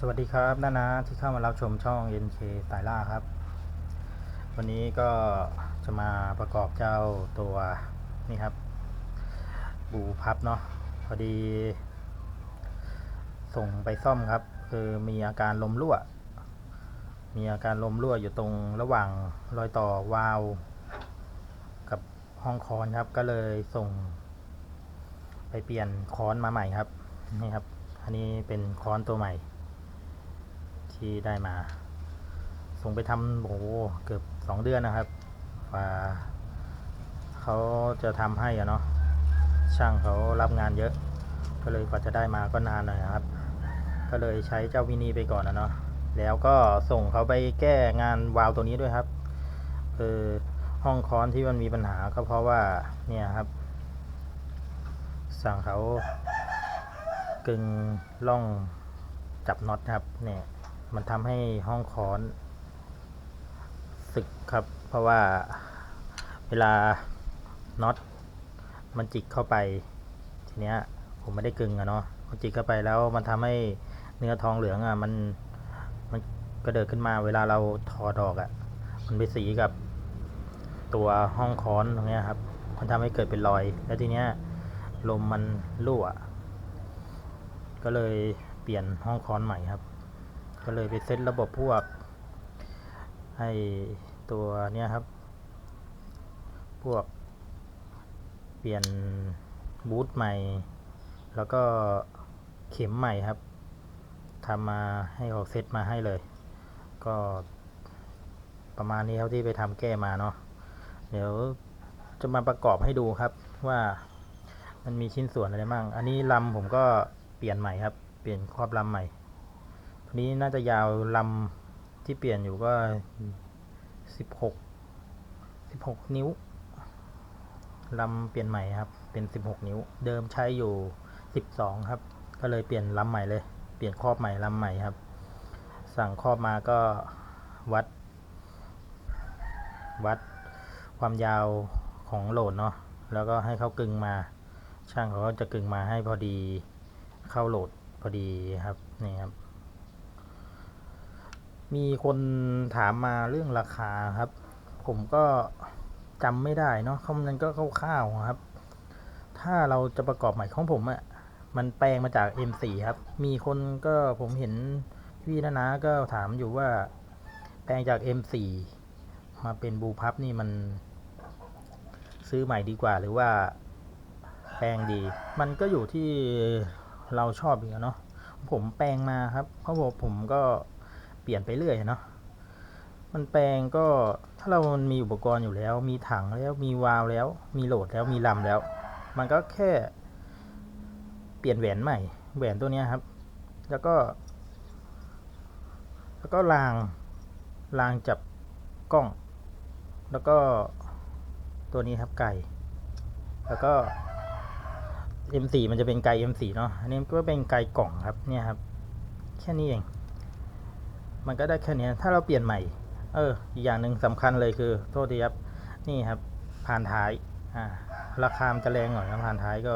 สวัสดีครับนานาที่เข้ามารับชมช่อง NK สายล่าครับ วันนี้ก็จะมาประกอบเจ้าตัวนี่ครับ บูพับเนาะพอดี ส่งไปซ่อมครับ คือมีอาการลมรั่ว มีอาการลมรั่วอยู่ตรงระหว่างรอยต่อวาล์วกับห้องคอนครับ ก็เลยส่ง ไปเปลี่ยนคอนมาใหม่ครับนี่ครับอันนี้เป็นคอนตัวใหม่ ที่ได้มา ส่งไปทำโอ้โหเกือบสองเดือนนะครับว่าเขาจะทำให้อะเนาะช่างเขารับงานเยอะ ก็เลยกว่าจะได้มาก็นานหน่อยครับ ก็เลยใช้เจ้าวินีไปก่อนนะเนาะแล้วก็ส่งเขาไปแก้งานวาล์วตัวนี้ด้วยครับคือห้องค้อนที่มันมีปัญหาก็เพราะว่าเนี่ยครับ สั่งเขากึงล่องจับน็อตครับเนี่ย มันทำให้ห้องคอนสึกครับ เพราะว่าเวลาน็อตมันจิกเข้าไป ทีเนี้ยผมไม่ได้กึงอะเนาะมันจิกเข้าไปแล้วมันทำให้เนื้อทองเหลืองอะมันมันกระเดิดขึ้นมา เวลาเราถอดออกอะมันไปสีกับตัวห้องค้อนตรงเนี้ยครับ มันทำให้เกิดเป็นรอย แล้วทีเนี้ยลมมันรั่ว ก็เลยเปลี่ยนห้องค้อนใหม่ครับ ก็เลยไปเซตระบบพวกให้ตัวเนี้ยครับ พวก เปลี่ยนบูทใหม่ แล้วก็เข็มใหม่ครับทำมาให้เขาเซตมาให้เลย ก็ประมาณนี้ครับที่ไปทำแก้มาเนาะเดี๋ยวจะมาประกอบให้ดูครับว่ามันมีชิ้นส่วนอะไรบ้าง อันนี้ลำผมก็เปลี่ยนใหม่ครับ เปลี่ยนครอบลำใหม่ นี้น่าจะยาวลำที่เปลี่ยนอยู่ก็สิบหกสิบหกนิ้วลำเปลี่ยนใหม่ครับ เป็นสิบหกนิ้ว เดิมใช้อยู่สิบสองครับ ก็เลยเปลี่ยนลำใหม่เลย เปลี่ยนครอบใหม่ลำใหม่ครับ สั่งครอบมาก็วัด วัดความยาวของโหลดเนาะ แล้วก็ให้เขากึงมา ช่างเขาก็จะกึงมาให้พอดีเข้าโหลดพอดีครับ นี่ครับ มีคนถามมาเรื่องราคาครับ ผมก็จำไม่ได้เนาะเขามันก็คร่าวๆครับ ถ้าเราจะประกอบใหม่ของผมอะ่ะมันแปลงมาจาก M4 ครับ มีคนก็ผมเห็นพี่นะนะก็ถามอยู่ว่า แปลงจาก M4 มาเป็นบูพับนี่มัน ซื้อใหม่ดีกว่าหรือว่าแปลงดี มันก็อยู่ที่เราชอบอีกอะเนาะผมแปลงมาครับ เพราะผมก็ ปลี่ยนไปเรื่อยเนาะมันแปลงก็ถ้าเรามันมีอุปกรณ์อยู่แล้ว มีถังแล้วมีวาล์วแล้ว มีโหลดแล้วมีลำแล้ว มันก็แค่เปลี่ยนแหวนใหม่ แหวนตัวนี้ครับ แล้วก็ แล้วก็รางรางจับกล้อง แล้วก็ตัวนี้ครับไก่แล้วก็ M4 มันจะเป็นไกล M4 เนาะอันนี้ก็เป็นไกลกล่องครับเนี่ยครับ แค่นี้เอง มันก็ได้แค่นี้ถ้าเราเปลี่ยนใหม่ เอออีกอย่างหนึ่งสำคัญเลยคือโทษทีครับนี่ครับผ่านท้ายอ่าราคามจะแรงหน่อยนะผ่านท้ายก็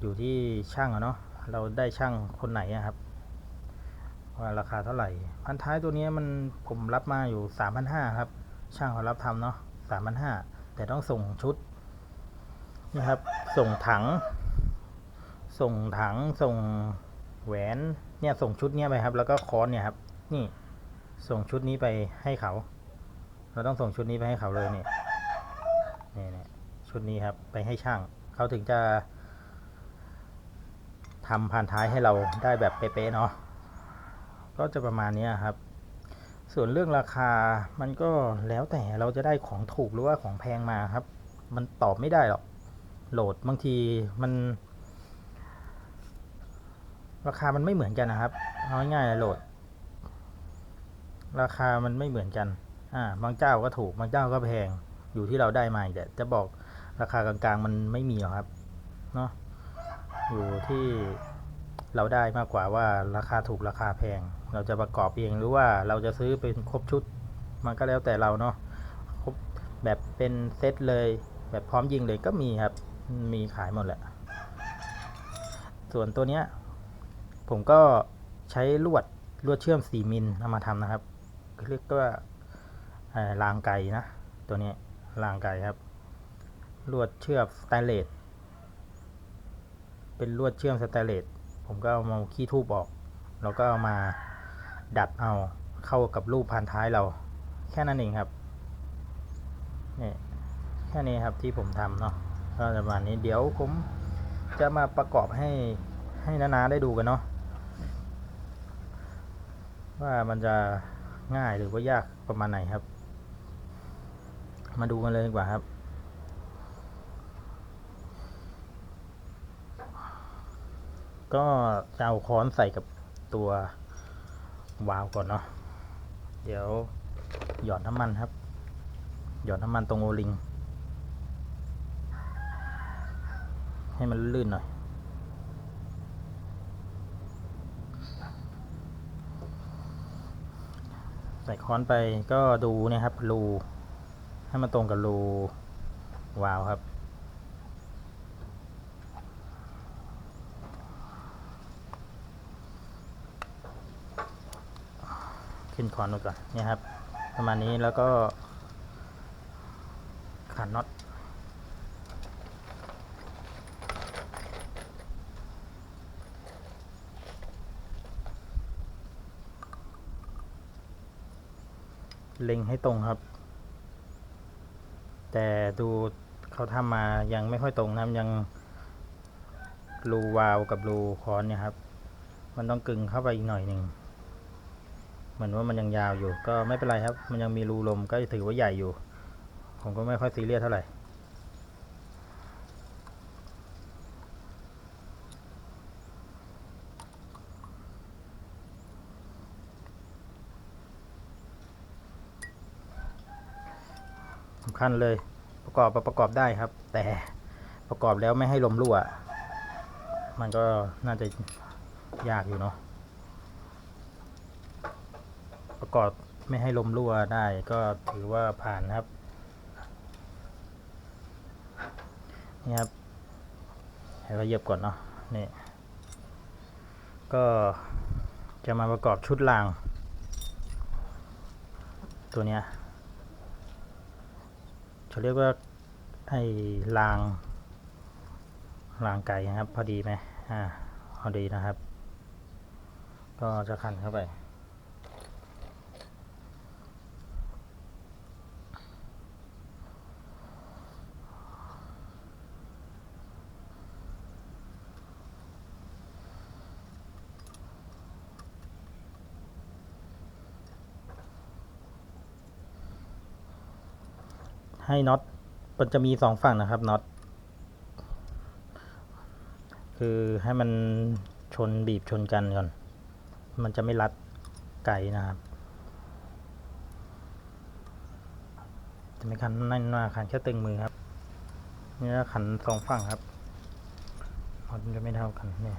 อยู่ที่ช่างอะเนาะเราได้ช่างคนไหนครับว่าราคาเท่าไหร่พันท้ายตัวนี้มันผมรับมาอยู่สามพันห้าครับ ช่างเขารับทำเนาะสามพันห้าแต่ต้องส่งชุดนี่ครับ ส่งถัง ส่งถังส่งแหวนเนี่ยส่งชุดเนี้ยไปครับ แล้วก็ค้อนเนี่ยครับ นี่ ส่งชุดนี้ไปให้เขา เราต้องส่งชุดนี้ไปให้เขาเลยเนี่ยนี่เนี่ยชุดนี้ครับ ไปให้ช่าง เขาถึงจะทำผ่านท้ายให้เราได้แบบเป๊ะๆเนาะ ก็จะประมาณนี้ครับ ส่วนเรื่องราคา มันก็แล้วแต่เราจะได้ของถูกหรือว่าของแพงมาครับ มันตอบไม่ได้หรอก โหลดบางทีมัน ราคามันไม่เหมือนกันนะครับ เอาง่ายๆโหลด ราคามันไม่เหมือนกัน อ่า บางเจ้าก็ถูก บางเจ้าก็แพง อยู่ที่เราได้มาอีกแต่จะบอกราคากลางๆ มันไม่มีหรอกครับ เนาะ อยู่ที่เราได้มากกว่าว่าราคาถูกราคาแพง เราจะประกอบเองหรือว่าเราจะซื้อเป็นครบชุด มันก็แล้วแต่เราเนาะ ครบแบบเป็นเซตเลย แบบพร้อมยิงเลยก็มีครับ มีขายหมดแหละ ส่วนตัวเนี้ยผมก็ใช้ลวดลวดเชื่อม 4 มิลเอามาทำนะครับ เรียกว่าเอ่อรางไก่นะ ตัวนี้รางไก่ครับ ลวดเชื่อมสแตนเลสเป็นลวดเชื่อมสแตนเลสผมก็เอามาขี้ทูบออก แล้วก็เอามาดัดเอาเข้ากับรูปพันท้ายเรา แค่นั้นเองครับนี่แค่นี้ครับที่ผมทำเนาะก็ประมาณนี้เดี๋ยวผมจะมาประกอบให้ให้นาๆได้ดูกันเนาะว่ามันจะ ง่ายหรือว่ายากประมาณไหนครับ มาดูกันเลยดีกว่าครับ ก็จะเอาค้อนใส่กับตัววาล์วก่อนเนาะเดี๋ยวหยอดน้ำมันครับ หยอดน้ำมันตรงโอลิง ให้มันลื่นหน่อย ส่ค้อนไปก็ดูเนะครับรูให้มันตรงกับรูวาล์วครับ ขึ้นค้อนไว้ก่อนเนี่ยครับ ประมาณนี้แล้วก็ขันน็อต เล็งให้ตรงครับ แต่ดูเขาทำมายังไม่ค่อยตรงนะครับยังรูวาวกับรูคอนเนี่ยครับ มันต้องกึงเข้าไปอีกหน่อยหนึ่งเหมือนว่ามันยังยาวอยู่ ก็ไม่เป็นไรครับ มันยังมีรูลมก็ถือว่าใหญ่อยู่ ผมก็ไม่ค่อยซีเรียสเท่าไหร่ คัญเลย ประกอบประกอบได้ครับ แต่ประกอบแล้วไม่ให้ลมรั่ว มันก็น่าจะยากอยู่เนาะประกอบไม่ให้ลมรั่วได้ก็ถือว่าผ่านครับนี่ครับให้เราเยียบก่อนเนาะนี่ก็จะมาประกอบชุดราง ตัวเนี้ย เขาเรียกว่าไอ้รางรางไก่นะครับ พอดีไหมอ่าพอดีนะครับ ก็จะขันเข้าไป ให้น็อตมันจะมีสองฝั่งนะครับน็อตคือให้มันชนบีบชนกันก่อน มันจะไม่รัดไก่นะครับ จะไม่คันนั่นมากคันแค่ตึงมือครับ นี่นะขันสองฝั่งครับมันจะไม่เท่ากันเนี่ย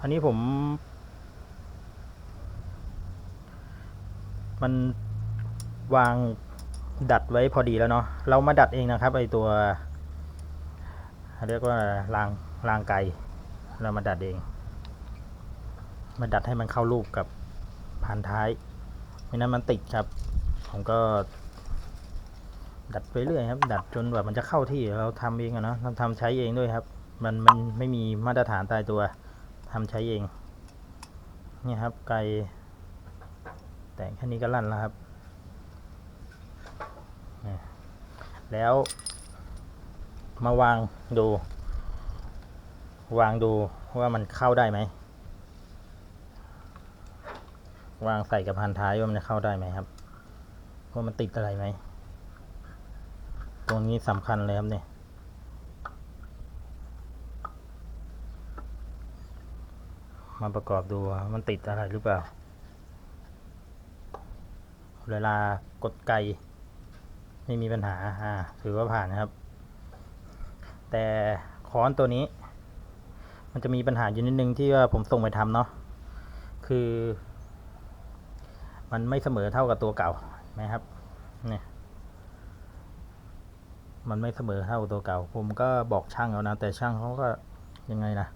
อันนี้ผม มัน วางดัดไว้พอดีแล้วเนาะเรามาดัดเองนะครับไอตัวเรียกว่ารางรางไก่เรามาดัดเอง มาดัดให้มันเข้ารูปกับพันท้ายไม่นั้นมันติดครับ ผมก็ ดัดไปเรื่อยครับ ดัดจนกว่ามันจะเข้าที่เราทำเองอะเนาะเราทำใช้เองด้วยครับ มันมันไม่มีมาตรฐานตายตัวทำใช้เองเนี่ยครับไก่แต่แค่นี้ก็ลั่นแล้วครับ แล้วมาวางดู วางดูว่ามันเข้าได้ไหม วางใส่กับพันท้ายว่ามันจะเข้าได้ไหมครับว่ามันติดอะไรไหม ตรงนี้สำคัญเลยครับเนี่ยมาประกอบดูมันติดอะไรหรือเปล่า เวลากดไก ไม่มีปัญหาอ่าถือว่าผ่านนะครับ แต่ค้อนตัวนี้ มันจะมีปัญหาอยู่นิดนึงที่ว่าผมส่งไปทำเนาะคือ มันไม่เสมอเท่ากับตัวเก่านไหมครับเนี่ยมันไม่เสมอเท่ากับตัวเก่า ผมก็บอกช่างแล้วนะ แต่ช่างเขาก็ยังไงนะ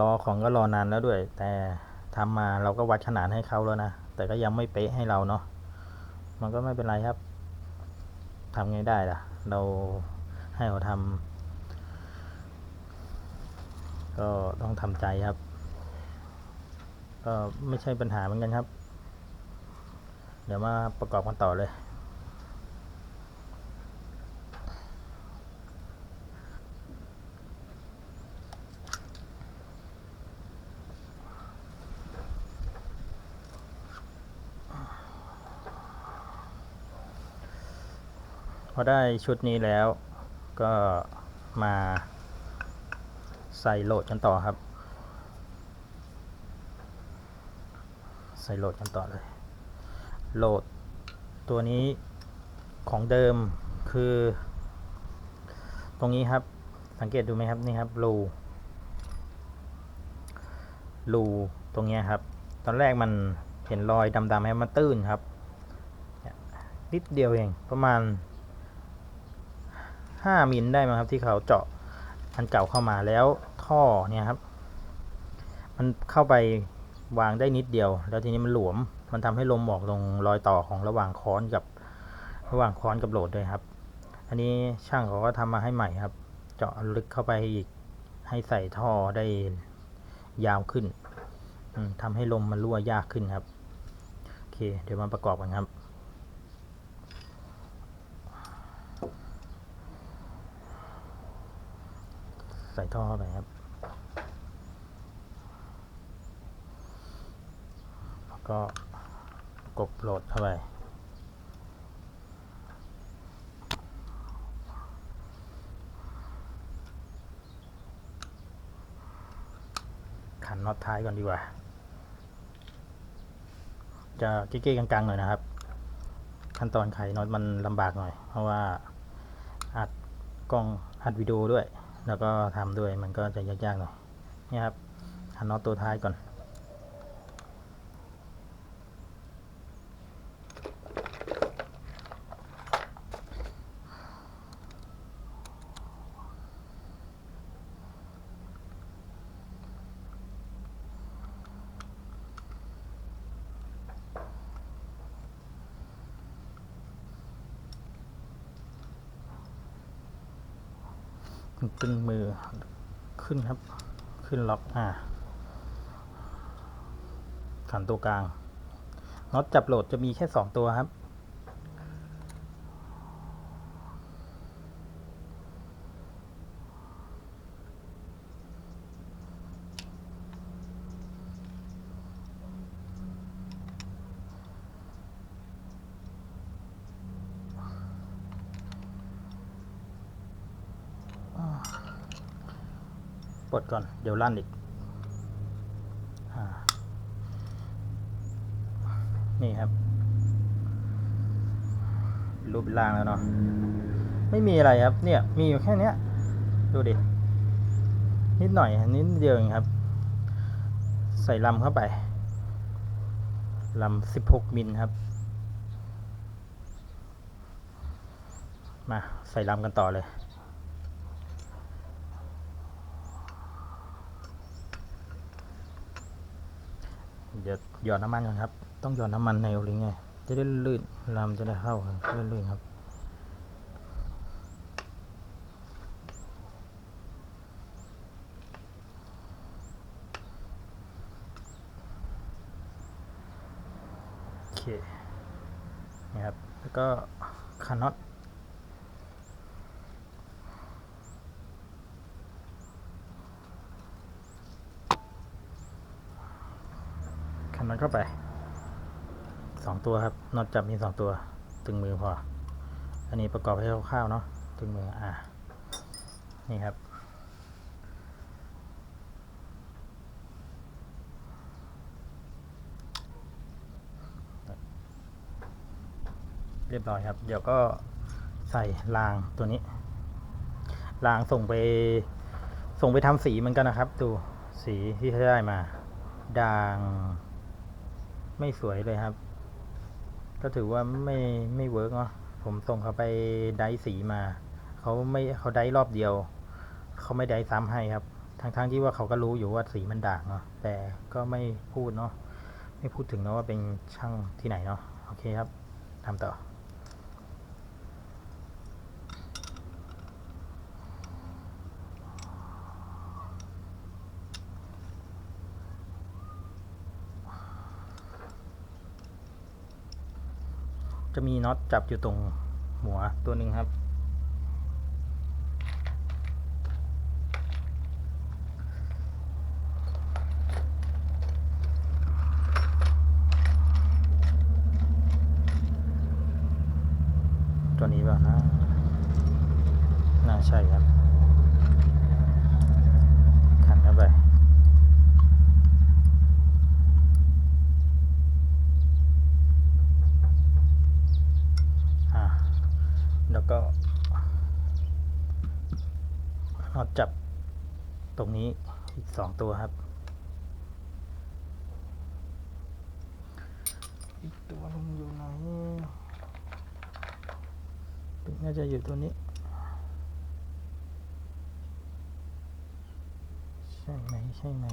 รอของก็รอนานแล้วด้วย แต่ทำมาเราก็วัดขนาดให้เขาแล้วนะ แต่ก็ยังไม่เป๊ะให้เราเนาะ มันก็ไม่เป็นไรครับทำไงได้ล่ะ เราให้เขาทำก็ต้องทำใจครับ ก็ไม่ใช่ปัญหาเหมือนกันครับ เดี๋ยวมาประกอบกันต่อเลย อได้ชุดนี้แล้วก็มาใส่โหลดกันต่อครับ ใส่โหลดกันต่อเลย โหลดตัวนี้ของเดิมคือ ตรงนี้ครับสังเกตดูไหมครับนี่ครับรูรูตรงเนี้ยครับ ตอนแรกมันเห็นรอยดำๆให้มันตื้นครับนิดเดียวเองประมาณ 5มิลได้มั้งครับที่เขาเจาะอันเก่าเข้ามาแล้วท่อเนี่ยครับ มันเข้าไปวางได้นิดเดียว แล้วทีนี้มันหลวม มันทำให้ลมออกตรงรอยต่อของระหว่างค้อนกับระหว่างค้อนกับโหลดด้วยครับ อันนี้ช่างเขาก็ทำมาให้ใหม่ครับ เจาะลึกเข้าไปอีกให้ใส่ท่อได้ยาวขึ้นอืมทำให้ลมมันรั่วยากขึ้นครับโอเค เดี๋ยวมาประกอบกันครับ ท่อไปครับ แล้วก็กบโหลดเข้าไปขันน็อตท้ายก่อนดีกว่า จะเก๊ๆกังๆหน่อยนะครับ ขั้นตอนไขน็อตมันลำบากหน่อย เพราะว่าอัดกล้องอัดวิดีโอด้วย แล้วก็ทำด้วยมันก็จะยากๆหน่อยนี่ครับหันน็อตตัวท้ายก่อน ตึงมือขึ้นครับ ขึ้นล็อกอ่าขันตัวกลางน็อตจับโหลดจะมีแค่สองตัวครับ ปลดก่อน เดี๋ยวลั่นอีกอนี่ครับ รูปเป็นร่างแล้วเนาะ ไม่มีอะไรครับ เนี่ย มีอยู่แค่นี้ดูดิ นิดหน่อย นิดเดียวเองครับ ใส่ลำเข้าไป ลำสิบหกมิลครับ มา ใส่ลำกันต่อเลย เดี๋ยวหยอดน้ำมันก่อนครับ ต้องหยอดน้ำมันในโอลิงไง จะได้ลื่นลำจะได้เข้าลื่นๆครับโอเคนี่ครับ แล้วก็คันน็อต คันน็อต เข้าไปสองตัวครับน็อตจับมีสองตัว ตึงมือพอ อันนี้ประกอบให้คร่าวๆเนาะตึงมืออ่านี่ครับ เรียบร้อยครับ เดี๋ยวก็ใส่รางตัวนี้รางส่งไปส่งไปทำสีเหมือนกันนะครับ ดูสีที่เขาได้มาด่าง ไม่สวยเลยครับ ก็ถือว่าไม่ไม่เวิร์กเนาะผมส่งเขาไปได้สีมา เขาไม่เขาได้รอบเดียว เขาไม่ได้ซ้ำให้ครับ ทั้งๆที่ว่าเขาก็รู้อยู่ว่าสีมันด่างเนาะแต่ก็ไม่พูดเนาะไม่พูดถึงเนาะว่าเป็นช่างที่ไหนเนาะโอเคครับทำต่อ จะมีน็อตจับอยู่ตรงหัวตัวหนึ่งครับ ตัวนี้เปล่านะ น่าใช่ครับ ขันเข้าไป อ่า แล้วก็ เราจับตรงนี้อีกสองตัวครับ อีกตัวหนึงอยู่ไหนน่าจะอยู่ตัวนี้ ใช่ไหม ใช่ไหม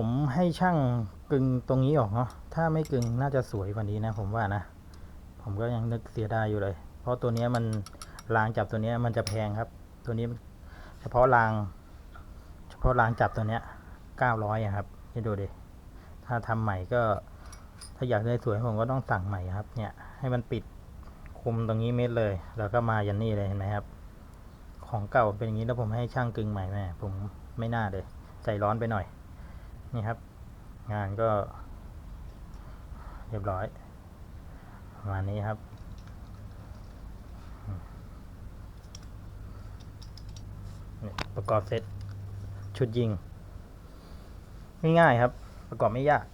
ผมให้ช่างกึงตรงนี้ออกเนาะถ้าไม่กึงน่าจะสวยกว่านี้นะ ผมว่านะ ผมก็ยังนึกเสียดายอยู่เลย เพราะตัวนี้มันรางจับตัวนี้มันจะแพงครับ ตัวนี้เฉพาะราง เฉพาะรางจับตัวเนี้ยเก้าร้อยครับให้ดูดิถ้าทำใหม่ก็ ถ้าอยากได้สวยผมก็ต้องสั่งใหม่ครับ เนี่ยให้มันปิดคุมตรงนี้เม็ดเลย แล้วก็มายันนี่เลยเห็นไหมครับ ของเก่าเป็นอย่างนี้แล้วผมให้ช่างกึงใหม่แม่ผมไม่น่าเลยใจร้อนไปหน่อย นี่ครับ งานก็ เรียบร้อยประมาณนี้ครับ ประกอบเสร็จชุดยิง ง่ายๆครับ ประกอบไม่ยาก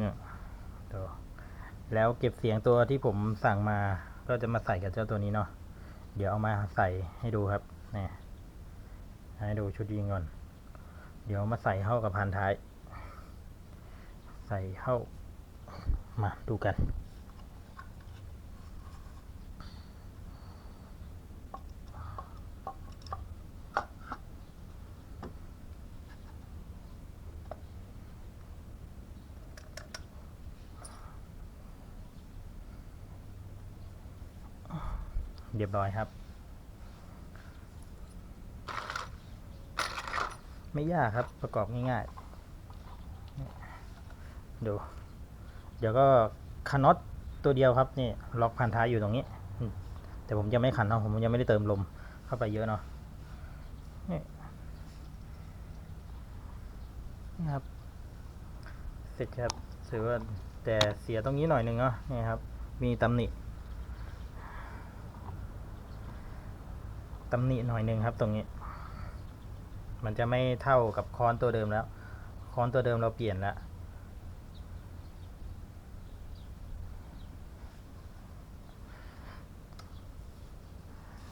เนี่ยแล้วเก็บเสียงตัวที่ผมสั่งมาก็จะมาใส่กับเจ้าตัวนี้เนาะเดี๋ยวเอามาใส่ให้ดูครับนี่ให้ดูชุดยิงก่อน เดี๋ยวมาใส่เข้ากับพันท้าย ใส่เข้ามาดูกัน เรียบร้อยครับ ไม่ยากครับประกอบง่ายๆดูเดี๋ยวก็คันน็อตตัวเดียวครับนี่ล็อกพันท้ายอยู่ตรงนี้ แต่ผมยังไม่ขันเนาะผมยังไม่ได้เติมลมเข้าไปเยอะเนาะนี่นี่ครับเสร็จครับถือว่าแต่เสียตรงนี้หน่อยหนึ่งเนาะนี่ครับ มีตำหนิตำหนิหน่อยหนึ่งครับตรงนี้ มันจะไม่เท่ากับค้อนตัวเดิมแล้ว ค้อนตัวเดิมเราเปลี่ยนแล้ว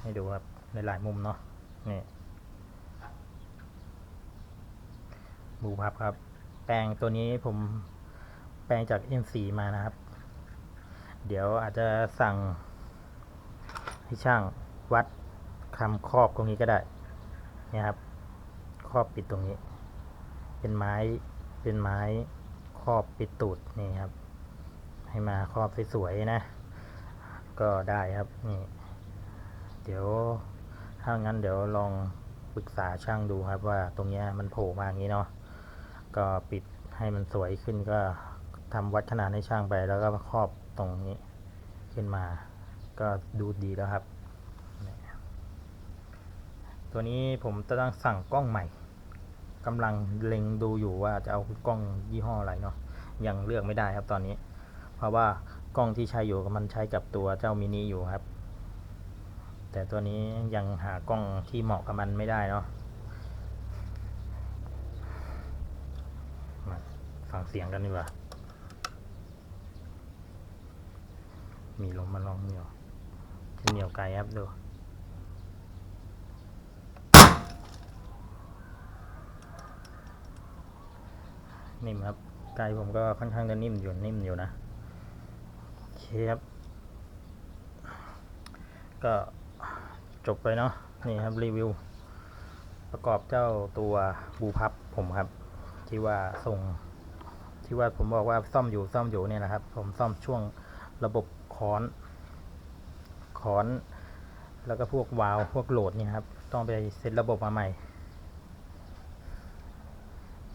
ให้ดูครับในหลายมุมเนาะนี่บูพับครับ แปลงตัวนี้ผมแปลงจาก M4 มานะครับ เดี๋ยวอาจจะสั่ง ให้ช่างวัดคำครอบตรงนี้ก็ได้เนี่ยครับ ครอบปิดตรงนี้ เป็นไม้เป็นไม้ครอบปิดตูดนี่ครับ ให้มาครอบสวยๆนะ ก็ได้ครับนี่ เดี๋ยวถ้างั้นเดี๋ยวลองปรึกษาช่างดูครับว่าตรงนี้มันโผล่มาอย่างนี้เนาะก็ปิดให้มันสวยขึ้นก็ทำวัดขนาดให้ช่างไป แล้วก็ครอบตรงนี้ขึ้นมา ก็ดูดีแล้วครับ ตัวนี้ผมจะต้องสั่งกล้องใหม่ กำลังเล็งดูอยู่ว่าจะเอากล้องยี่ห้ออะไรเนาะยังเลือกไม่ได้ครับตอนนี้ เพราะว่ากล้องที่ใช้อยู่มันใช้กับตัวเจ้ามินิอยู่ครับ แต่ตัวนี้ยังหากล้องที่เหมาะกับมันไม่ได้เนาะมาฟังเสียงกันดีกว่ามีลมมาลองเหนียวเหนียวไกลครับดู นิ่มครับ ไก่ผมก็ค่อนข้างจะนิ่มอยู่นิ่มอยู่นะโอเคครับ ก็จบไปเนาะนี่ครับรีวิว ประกอบเจ้าตัวบูพับผมครับ ที่ว่าส่งที่ว่าผมบอกว่าซ่อมอยู่ซ่อมอยู่เนี่ยนะครับ ผมซ่อมช่วงระบบคอนคอน แล้วก็พวกวาล์วพวกโหลดเนี่ยครับ ต้องไปเซตระบบมาใหม่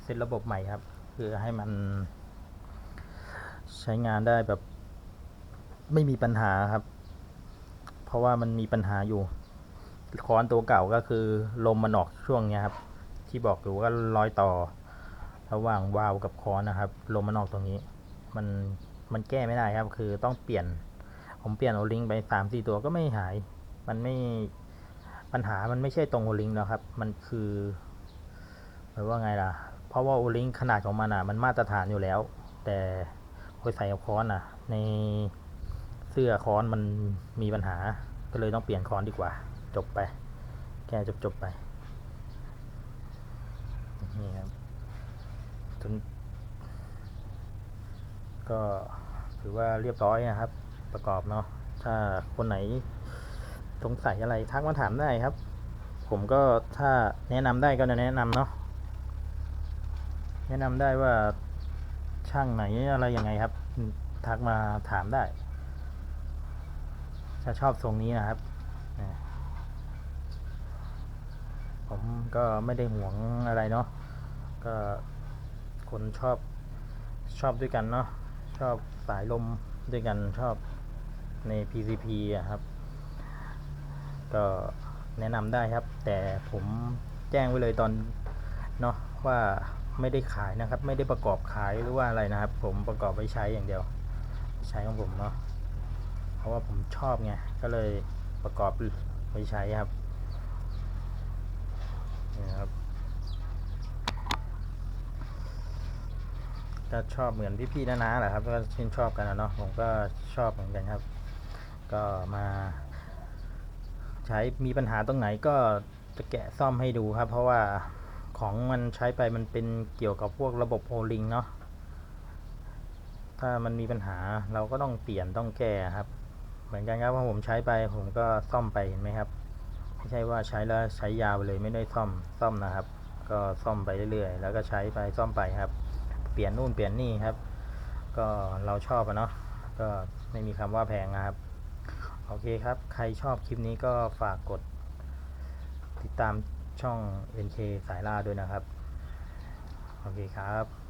เซตระบบใหม่ครับ เพื่อให้มันใช้งานได้แบบไม่มีปัญหาครับ เพราะว่ามันมีปัญหาอยู่ค้อนตัวเก่าก็คือลมมันออกช่วงเนี้ยครับ ที่บอกอยู่ว่ารอยต่อ ระหว่างวาล์วกับค้อนนะครับ ลมมันออกตรงนี้ มันมันแก้ไม่ได้ครับ คือต้องเปลี่ยน ผมเปลี่ยนโอลิงไปสามสี่ตัวก็ไม่หาย มันไม่ปัญหามันไม่ใช่ตรงโอลิงนะครับ มันคือหมายว่าไงล่ะ เพราะว่าโอลิงขนาดของมันอะมันมาตรฐานอยู่แล้ว แต่พอใส่กับค้อนอะ ในเสื้อค้อนมันมีปัญหา ก็เลยต้องเปลี่ยนค้อนดีกว่า จบไป แก้จบจบไปนี่ครับจนก็ถือว่าเรียบร้อยนะครับ ประกอบเนาะถ้าคนไหนสงสัยอะไรทักมาถามได้ครับ ผมก็ถ้าแนะนำได้ก็จะแนะนำเนาะ แนะนำได้ว่าช่างไหนอะไรยังไงครับ ทักมาถามได้ ถ้าชอบทรงนี้นะครับ ผมก็ไม่ได้ห่วงอะไรเนาะก็คนชอบชอบด้วยกันเนาะชอบสายลมด้วยกันชอบใน PCP อะครับ ก็แนะนำได้ครับ แต่ผมแจ้งไว้เลยตอนเนาะว่า ไม่ได้ขายนะครับ ไม่ได้ประกอบขายหรือว่าอะไรนะครับ ผมประกอบไว้ใช้อย่างเดียว ใช้ของผมเนาะเพราะว่าผมชอบไงก็เลยประกอบไว้ใช้ครับนี่นะครับก็ชอบเหมือนพี่ๆนะๆแหละครับก็ชื่นชอบกันนะเนาะผมก็ชอบเหมือนกันครับ ก็มา ใช้มีปัญหาตรงไหนก็จะแกะซ่อมให้ดูครับ เพราะว่า ของมันใช้ไปมันเป็นเกี่ยวกับพวกระบบโอลิงเนาะถ้ามันมีปัญหาเราก็ต้องเปลี่ยนต้องแก้ครับ เหมือนกันครับว่าผมใช้ไปผมก็ซ่อมไปเห็นไหมครับ ไม่ใช่ว่าใช้แล้วใช้ยาวเลยไม่ได้ซ่อมซ่อมนะครับ ก็ซ่อมไปเรื่อยๆ แล้วก็ใช้ไปซ่อมไปครับ เปลี่ยนนู่นเปลี่ยนนี่ครับ ก็เราชอบอะเนาะก็ไม่มีคำว่าแพงนะครับ โอเคครับ ใครชอบคลิปนี้ก็ฝากกด ติดตาม ช่อง NK สายล่าด้วยนะครับ โอเคครับ